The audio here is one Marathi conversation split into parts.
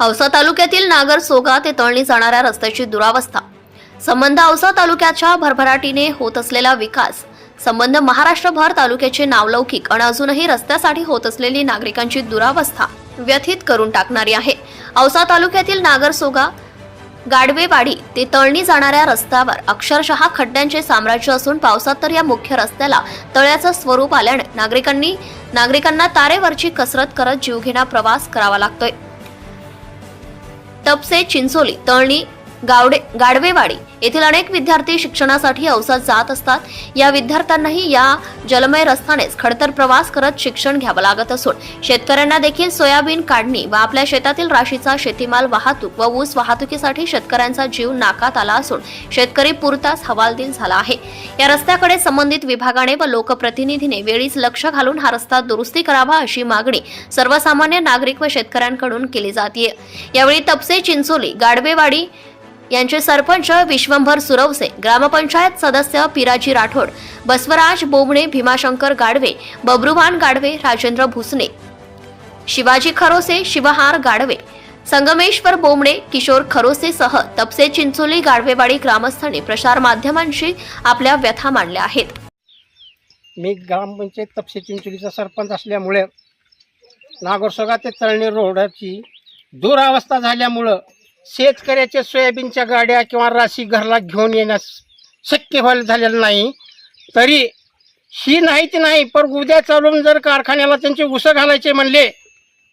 औसा तालुक्यातील नागर सोगा ते तळणी जाणाऱ्या रस्त्याची दुरावस्था. संबंध औसा तालुक्याच्या भरभराटीने होत असलेला विकास संबंध महाराष्ट्रभर तालुक्याचे नावलौकिक आणि अजूनही रस्त्यासाठी होत असलेली नागरिकांची दुरावस्था व्यथित करून टाकणारी आहे. औसा तालुक्यातील नागर सोगा गाडवेवाडी ते तळणी जाणाऱ्या रस्त्यावर अक्षरशः खड्ड्यांचे साम्राज्य असून पावसात तर या मुख्य रस्त्याला तळ्याचं स्वरूप आल्याने नागरिकांनी नागरिकांना तारेवरची कसरत करत जीवघेणा प्रवास करावा लागतोय. तपसे चिंचोली तळणी गावडे गाडवेवाडी येथील अनेक विद्यार्थी शिक्षणासाठी औसात जात असतात. या विद्यार्थ्यांनाही या जलमय रस्त्यानेच खडतर प्रवास करत शिक्षण घ्यावं लागत असून शेतकऱ्यांना देखील सोयाबीन काढणी व आपल्या शेतातील राशीचा शेतीमाल वाहतूक व ऊस वाहतुकीसाठी शेतकऱ्यांचा जीव नाकात आला असून शेतकरी पुरताच हवालदिल झाला आहे. या रस्त्याकडे संबंधित विभागाने व लोकप्रतिनिधीने वेळीच लक्ष घालून हा रस्ता दुरुस्ती करावा अशी मागणी सर्वसामान्य नागरिक व शेतकऱ्यांकडून केली जाते यावेळी तपसे चिंचोली गाडवेवाडी यांचे सरपंच विश्वंभर सुरवसे ग्रामपंचायत सदस्य पिराजी राठोड बसवराज बोबणे भीमाशंकर गाडवे बब्रुवान गाडवे राजेंद्र भुसणे शिवाजी खरोसे शिवहार गाडवे संगमेश्वर बोमणे किशोर खरोसेसह तपसे चिंचोली गाडवेवाडी ग्रामस्थांनी प्रसार माध्यमांशी आपल्या व्यथा मांडल्या आहेत. मी ग्रामपंचायत तपसे चिंचोलीचा सरपंच असल्यामुळे नागोरसोगा ते तळणी रोडाची दुरावस्था झाल्यामुळं शेतकऱ्याच्या सोयाबीनच्या गाड्या किंवा राशी घरला घेऊन येण्यास शक्य व्हायला झालेलं नाही. तरी ही नाही ती नाही पण उद्या चालून जर कारखान्याला त्यांचे उसं घालायचे म्हणले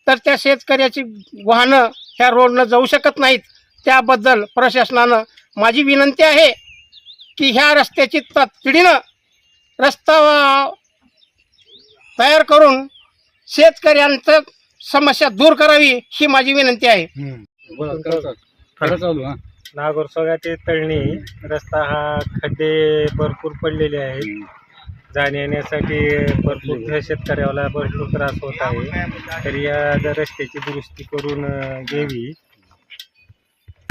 तर त्या शेतकऱ्याची वाहनं ह्या रोडनं जाऊ शकत नाहीत. त्याबद्दल प्रशासनानं माझी विनंती आहे की ह्या रस्त्याची तातडीनं रस्ता तयार करून शेतकऱ्यांचं समस्या दूर करावी ही माझी विनंती आहे. नागोरसोगा ते तळणी रस्ता हा खड्डे भरपूर पडलेले आहेत. जाण्या येण्यासाठी भरपूर शेतकऱ्याला भरपूर त्रास होत आहे. तर या रस्त्याची दुरुस्ती करून घ्यावी.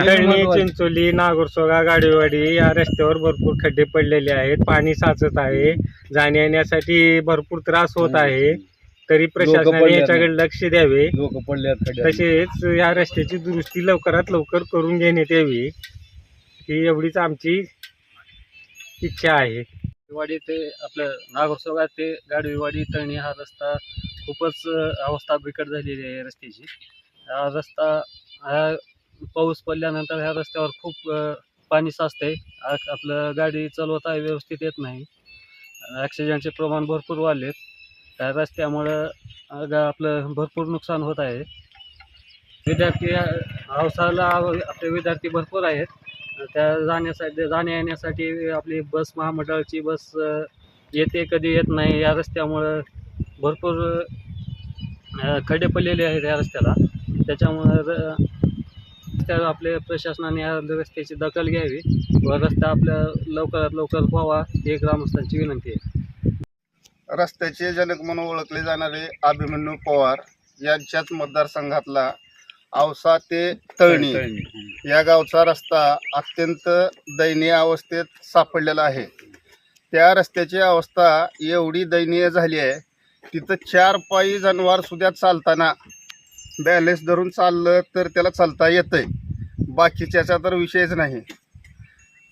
तळणी चिंचोली नागोरसोगा गाडीवाडी या रस्त्यावर भरपूर खड्डे पडलेले आहेत. पाणी साचत आहे. जाण्या येण्यासाठी भरपूर त्रास होत आहे. तरी प्रशासनाने पडले याच्याकडे लक्ष द्यावे. लोक पडले आहेत खड्ड्यात. तसेच या रस्त्याची दुरुस्ती लवकरात लवकर करून घेण्यात यावी. ही एवढीच आमची इच्छा आहे. वाडी ते आपलं नागोरसोगा ते गाडवीवाडी तळणी हा रस्ता खूपच अ, अवस्था बिकट झालेली आहे रस्त्याची. हा रस्ता हा पाऊस पडल्यानंतर ह्या रस्त्यावर खूप अ, पाणी साचतंय. आ- आपलं गाडी चालवता व्यवस्थित येत नाही. ॲक्सिडेंटचे प्रमाण भरपूर वाढलेत. रस्त्यामुळं आपलं भरपूर नुकसान होत आहे. विद्यार्थी पावसाला आपले विद्यार्थी भरपूर आहेत. त्या जाण्यासाठी जाण्या येण्यासाठी आपली बस महामंडळाची बस येते कधी येत नाही. या रस्त्यामुळं भरपूर खडे खड्डे पडलेले आहेत या रस्त्याला. त्याच्यामुळं र- रस्त्यावर आपले प्रशासनाने या रस्त्याची दखल घ्यावी व रस्ता आपल्या लवकरात लवकर व्हावा ही ग्रामस्थांची विनंती आहे. रस्त्याचे जनक म्हणून ओळखले जाणारे अभिमन्यू पवार यांच्याच मतदारसंघातला औसा ते तळणी. या गावचा रस्ता अत्यंत दयनीय अवस्थेत सापडलेला आहे. त्या रस्त्याची अवस्था एवढी दयनीय झाली आहे तिथं चार पायी जनावर सुद्धा चालताना बॅलेन्स धरून चाललं तर त्याला चालता येतंय. बाकीच्याचा तर विषयच नाही.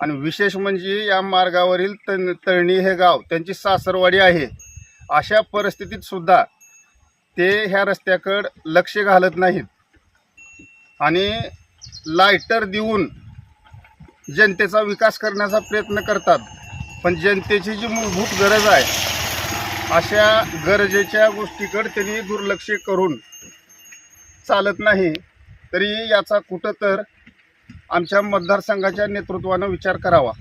आणि विशेष म्हणजे या मार्गावरील तण तळणी हे गाव त्यांची सासरवाडी आहे अशा परिस्थितीत सुद्धा ते ह्या रस्त्याकडं लक्ष घालत नाहीत. आणि लायटर देऊन जनतेचा विकास करण्याचा प्रयत्न करतात. पण जनतेची जी मूलभूत गरज आहे अशा गरजेच्या गोष्टीकडे त्यांनी दुर्लक्ष करून चालत नाही तरी याचा कुठं तर आमच्या मतदारसंघाच्या नेतृत्वानं विचार करावा.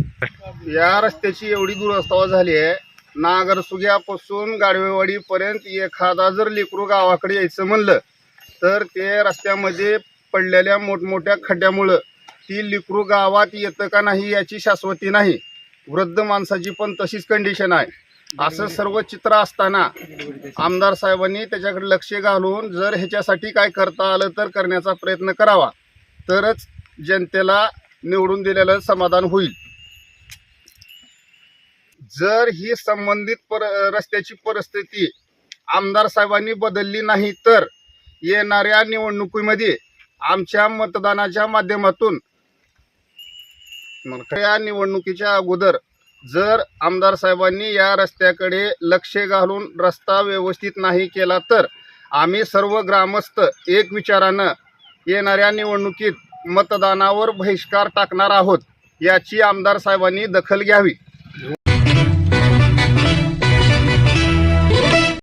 या रस्त्याची एवढी दुरवस्था झाली आहे. नागरसुग्यापासून गाडवेवाडीपर्यंत एखादा जर लेकरू गावाकडे यायचं म्हणलं तर ते रस्त्यामध्ये पडलेल्या मोठमोठ्या खड्ड्यामुळं ती लिकरू गावात येतं का नाही याची शाश्वती नाही. वृद्ध माणसाची पण तशीच कंडिशन आहे. असं सर्व चित्र असताना आमदार साहेबांनी त्याच्याकडे लक्ष घालून जर ह्याच्यासाठी काय करता आलं तर करण्याचा प्रयत्न करावा. तरच जनतेला निवडून दिलेलं समाधान होईल. जर ही संबंधित पर रस्त्याची परिस्थिती आमदार साहेबांनी बदलली नाही तर येणाऱ्या निवडणुकीमध्ये आमच्या मतदानाच्या माध्यमातून या निवडणुकीच्या अगोदर जर आमदार साहेबांनी या रस्त्याकडे लक्ष घालून रस्ता व्यवस्थित नाही केला तर आम्ही सर्व ग्रामस्थ एक विचारानं येणाऱ्या निवडणुकीत मतदानावर बहिष्कार टाकणार आहोत याची आमदार साहेबांनी दखल घ्यावी.